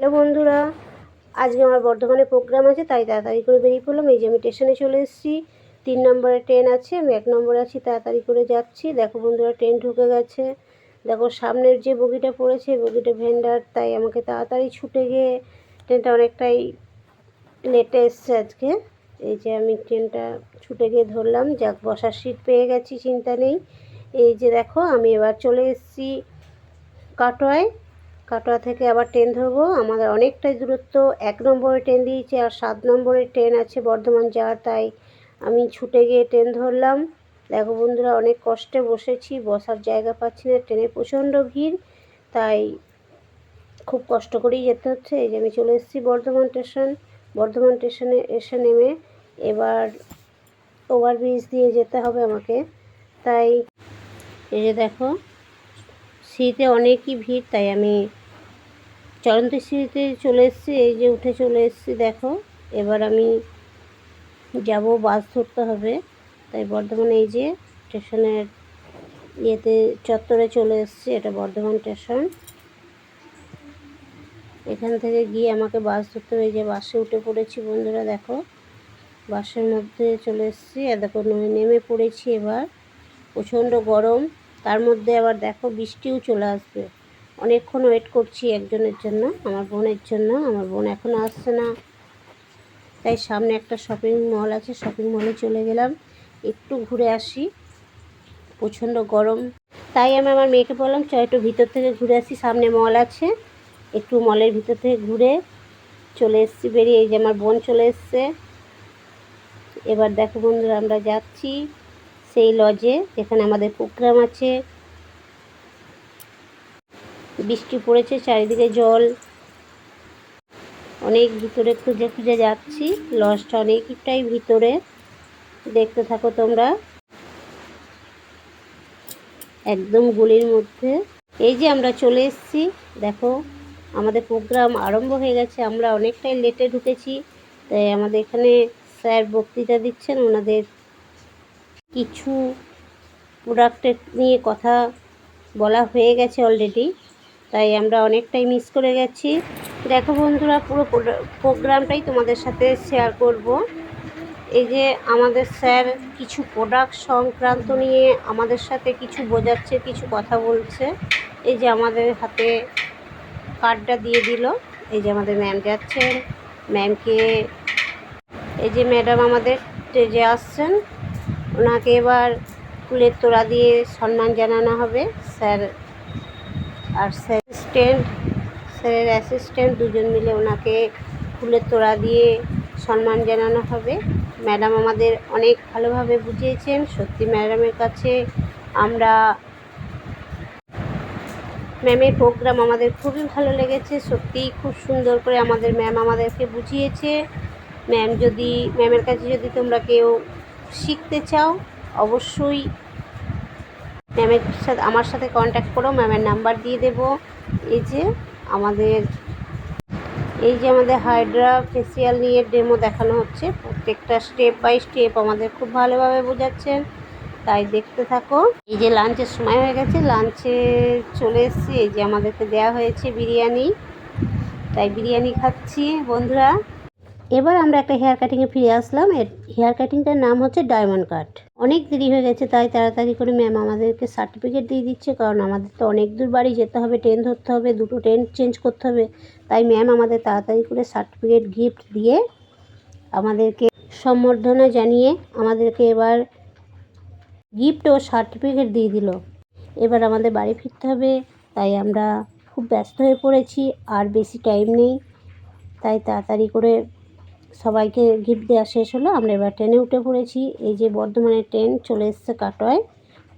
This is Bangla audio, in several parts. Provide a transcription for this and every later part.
হ্যালো বন্ধুরা, আজকে আমার বর্ধমানে প্রোগ্রাম আছে, তাই তাড়াতাড়ি করে বেরিয়ে পড়লাম। এই যে আমি স্টেশনে চলে এসেছি, তিন নম্বরে ট্রেন আছে, আমি এক নম্বরে আছি, তাড়াতাড়ি করে যাচ্ছি। দেখো বন্ধুরা ট্রেন ঢুকে গেছে। দেখো সামনের যে বগিটা পড়েছে বগিটা ভেন্ডার তাই আমাকে তাড়াতাড়ি ছুটে গিয়ে ট্রেনটা অনেকটাই লেটে এসছে আজকে। এই যে আমি ট্রেনটা ছুটে গিয়ে ধরলাম, যাক, বসার সিট পেয়ে গেছি, চিন্তা নেই। এই যে দেখো, আমি এবার চলে এসেছি কাটোয়ায়। কাটোয়া থেকে আবার ট্রেন ধরবো। আমাদের অনেকটাই দূরত্ব, এক নম্বরে ট্রেন দিয়েছে আর সাত নম্বরের ট্রেন আছে বর্ধমান যাওয়ার, তাই আমি ছুটে গিয়ে ট্রেন ধরলাম। দেখো বন্ধুরা, অনেক কষ্টে বসেছি, বসার জায়গা পাচ্ছি না, ট্রেনে প্রচণ্ড ভিড়, তাই খুব কষ্ট করেই যেতে হচ্ছে। এই যে আমি চলে এসেছি বর্ধমান স্টেশন, বর্ধমান স্টেশনে এসে নেমে এবার ওভারব্রিজ দিয়ে যেতে হবে আমাকে। তাই এই যে দেখো শীতে অনেকই ভিড়, তাই আমি চলন্ত সিঁড়িতে চলে এসেছি, এই যে উঠে চলে এসেছি, দেখো। এবার আমি যাব, বাস ধরতে হবে। তাই বর্ধমানে এই যে স্টেশনের ইয়েতে, চত্বরে চলে এসেছি, এটা বর্ধমান স্টেশন। এখান থেকে গিয়ে আমাকে বাস ধরতে হবে, এই যে বাসে উঠে পড়েছি বন্ধুরা, দেখো। বাসের মধ্যে চলে এসেছি, আর দেখো নেমে পড়েছি এবার। প্রচণ্ড গরম, তার মধ্যে আবার দেখো বৃষ্টিও চলে আসবে। অনেকক্ষণ ওয়েট করছি একজনের জন্য, আমার বোনের জন্য, আমার বোন এখনও আসছে না। তাই সামনে একটা শপিং মল আছে শপিং মলে চলে গেলাম। একটু ঘুরে আসি, প্রচণ্ড গরম। তাই আমি আমার মেয়েকে বললাম, চ, একটু ভিতর থেকে ঘুরে আসি, সামনে মল আছে। একটু মলের ভিতর থেকে ঘুরে চলে এসেছি, বেরিয়ে এই যে আমার বোন চলে এসছে। এবার দেখো বন্ধুরা, আমরা যাচ্ছি সেই লজে যেখানে আমাদের প্রোগ্রাম আছে। বৃষ্টি পড়েছে, চারিদিকে জল। অনেক ভিতরে খুঁজে খুঁজে যাচ্ছি লজটা অনেকটাই ভিতরে। দেখতে থাকো তোমরা। একদম গুলির মধ্যে। এই যে আমরা চলে এসেছি, দেখো, আমাদের প্রোগ্রাম আরম্ভ হয়ে গেছে। আমরা অনেকটাই লেটে ঢুকেছি, তাই আমাদের এখানে স্যার বক্তৃতা দিচ্ছেন, ওনাদের কিছু প্রোডাক্টের নিয়ে কথা বলা হয়ে গেছে অলরেডি তাই আমরা অনেকটাই মিস করে গেছি। দেখো বন্ধুরা, পুরো প্রোগ্রামটাই তোমাদের সাথে শেয়ার করব। এই যে আমাদের স্যার কিছু প্রোডাক্ট সংক্রান্ত নিয়ে আমাদের সাথে কিছু বোঝাচ্ছে, কিছু কথা বলছে। এই যে আমাদের হাতে কার্ডটা দিয়ে দিল। এই যে আমাদের ম্যাম যাচ্ছেন। ম্যামকে এই যে ম্যাডাম আমাদের স্টেজে আসছেন। ওনাকে এবার ফুলের তোড়া দিয়ে সম্মান জানানো হবে। স্যার আর অ্যাসিস্ট্যান্ট, স্যারের অ্যাসিস্ট্যান্ট দুজন মিলে ওনাকে ফুলের তোড়া দিয়ে সম্মান জানানো হবে। ম্যাডাম আমাদের অনেক ভালোভাবে বুঝিয়েছেন। সত্যি ম্যাডামের কাছে আমরা, ম্যামের প্রোগ্রাম আমাদের খুবই ভালো লেগেছে। সত্যিই খুব সুন্দর করে আমাদের ম্যাম আমাদেরকে বুঝিয়েছে। ম্যাম যদি, ম্যামের কাছে যদি তোমরা কেউ শিখতে চাও, অবশ্যই ম্যামের সাথে আমার সাথে কন্ট্যাক্ট করো, ম্যামের নাম্বার দিয়ে দেব। এই যে আমাদের এই যে আমাদের হাইড্রা ফেসিয়াল নিয়ে ডেমো দেখানো হচ্ছে। প্রত্যেকটা স্টেপ বাই স্টেপ আমাদের খুব ভালোভাবে বোঝাচ্ছেন। তাই দেখতে থাকো। এই যে লাঞ্চের সময় হয়ে গেছে। লাঞ্চে চলে এসেছি। এই যে আমাদেরকে দেওয়া হয়েছে বিরিয়ানি। তাই বিরিয়ানি খাচ্ছি, বন্ধুরা। এবার আমরা একটা হেয়ার কাটিংয়ে ফিরে আসলাম। এর হেয়ার কাটিংটার নাম হচ্ছে ডায়মন্ড কাট অনেক দেরি হয়ে গেছে, তাই তাড়াতাড়ি করে ম্যাম আমাদেরকে সার্টিফিকেট দিয়ে দিচ্ছে, কারণ আমাদের তো অনেক দূর বাড়ি যেতে হবে ট্রেন ধরতে হবে, দুটো ট্রেন চেঞ্জ করতে হবে। তাই ম্যাম আমাদের তাড়াতাড়ি করে সার্টিফিকেট গিফট দিয়ে আমাদেরকে সম্বর্ধনা জানিয়ে আমাদেরকে এবার গিফট ও সার্টিফিকেট দিয়ে দিল। এবার আমাদের বাড়ি ফিরতে হবে, তাই আমরা খুব ব্যস্ত হয়ে পড়েছি, আর বেশি টাইম নেই। তাই তাড়াতাড়ি করে সবাইকে গিফট দেওয়া শেষ হলো। আমরা এবার ট্রেনে উঠে পড়েছি। এই যে বর্ধমানের ট্রেন চলে এসছে কাটোয়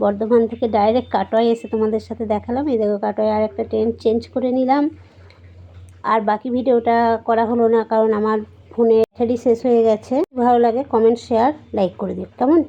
বর্ধমান থেকে ডাইরেক্ট কাটোয় এসে তোমাদের সাথে দেখালাম। এই দেখো কাটোয় আর একটা ট্রেন চেঞ্জ করে নিলাম। আর বাকি ভিডিওটা করা হলো না, কারণ আমার ফোনে ব্যাটারি শেষ হয়ে গেছে। ভালো লাগে কমেন্ট শেয়ার লাইক করে দিও। কেমন?